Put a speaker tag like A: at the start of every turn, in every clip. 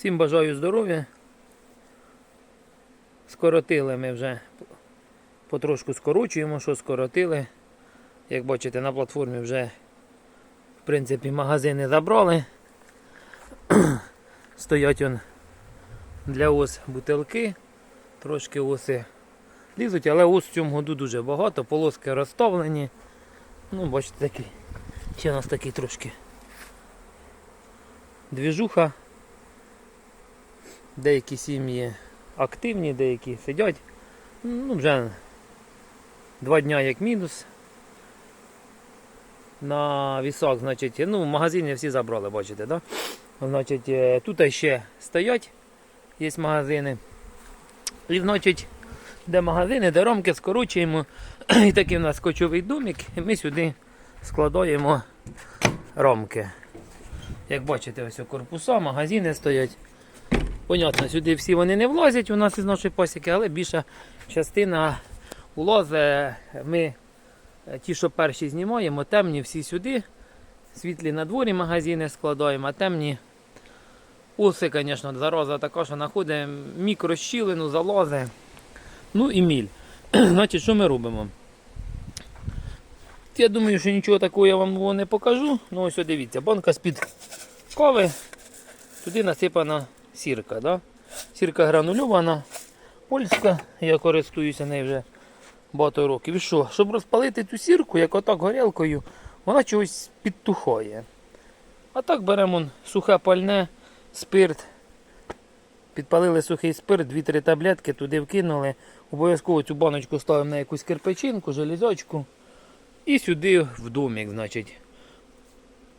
A: Всім бажаю здоров'я. Скоротили ми вже потрошку скорочуємо, що скоротили. Як бачите, на платформі вже в принципі магазини забрали. Стоять он для ос бутилки. Трошки оси лізуть, але ос в цьому году дуже багато, полоски розставлені. Ну, бачите, такий. Ще у нас такий трошки двіжуха. Деякі сім'ї активні, деякі сидять. Ну, вже два дня як мінус. На вісах, значить, ну, в магазині всі забрали, бачите, да? Значить, е, тут ще стоять, є магазини. І, значить, де магазини, де ромки скорочуємо. І такий у нас кочовий домик, і ми сюди складаємо ромки. Як бачите, ось корпуса, магазини стоять. Понятно, сюди всі вони не влазять у нас із нашої пасіки, але більша частина улазить. Ми е, ті, що перші знімаємо, темні всі сюди. Світлі на дворі магазини складаємо, а темні уси, звісно, зараза така, що знаходить мікрощілину, залози. Ну і міль. Значить, що ми робимо? Я думаю, що нічого такого я вам не покажу. Ну ось дивіться, банка з-під кави. Туди насипана сірка. Да? Сірка гранульована, польська, я користуюся нею вже багато років. І що? Щоб розпалити цю сірку, як отак горілкою, вона чогось підтухає. А так беремо сухе пальне, спирт. Підпалили сухий спирт, 2-3 таблетки туди вкинули. Обов'язково цю баночку ставимо на якусь кирпичинку, железячку. І сюди в домик, значить.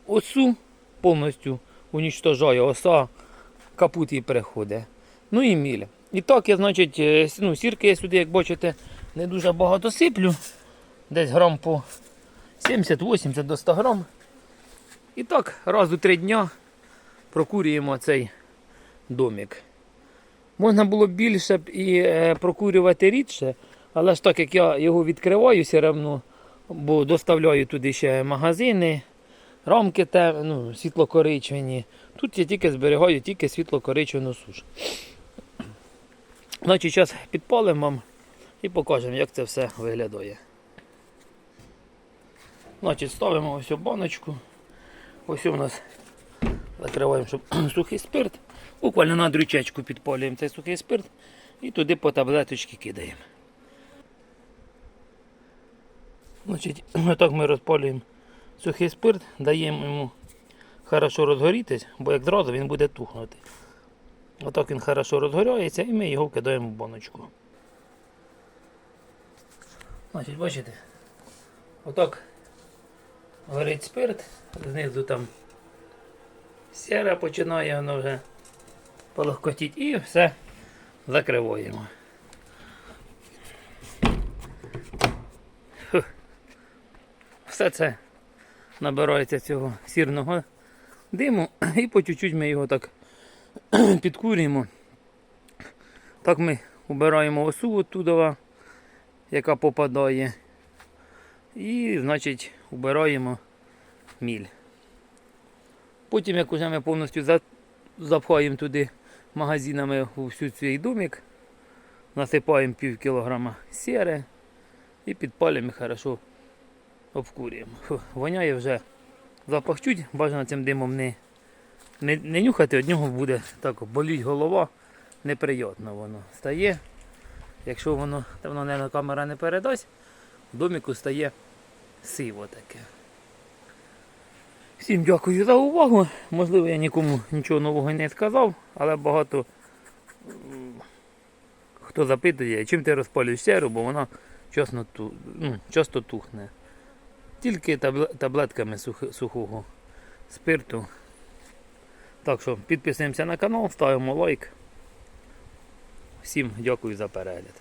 A: Осу повністю унічтожає оса, капут їй переходить. Ну і міль. І так я, значить, е, ну, сірки я сюди, як бачите, не дуже багато сиплю. Десь грам по 70-80 до 100 грам. І так, раз у три дня прокурюємо цей домик. Можна було б більше і е, прокурювати рідше, але ж так як я його відкриваю все одно, бо доставляю туди ще магазини, рамки те, ну, світло-коричневі. Тут я тільки зберігаю тільки світло-коричневу суш. Значить, зараз підпалимо і покажемо, як це все виглядає. Значить, ставимо ось баночку. Ось у нас закриваємо, щоб сухий спирт. Буквально на дрючечку підпалюємо цей сухий спирт і туди по таблеточки кидаємо. Значить, отак ми розпалюємо сухий спирт, даємо йому хорошо розгорітись, бо як зразу він буде тухнути. Отак він хорошо розгоряється і ми його кидаємо в баночку. Значить, бачите? Отак горить спирт, знизу там сіра починає воно вже полегкотіти і все закриваємо. Все це набирається цього сірного диму і по чуть-чуть ми його так підкурюємо. Так ми убираємо осу оттуда, яка попадає. І, значить, убираємо міль. Потім, як уже ми повністю запхаємо туди магазинами всю цей домик, насипаємо пів кілограма сіри і підпалюємо хорошо обкурюємо. Воняє вже запах чуть, бажано цим димом не, не, не нюхати, від нього буде так боліть голова, неприємно воно стає. Якщо воно, та воно не камера не передасть, в доміку стає сиво таке. Всім дякую за увагу. Можливо, я нікому нічого нового не сказав, але багато хто запитує, чим ти розпалюєш серу, бо вона часто, ну, часто тухне. Тільки таблетками сухого спирту. Так що підписуємося на канал, ставимо лайк. Всім дякую за перегляд.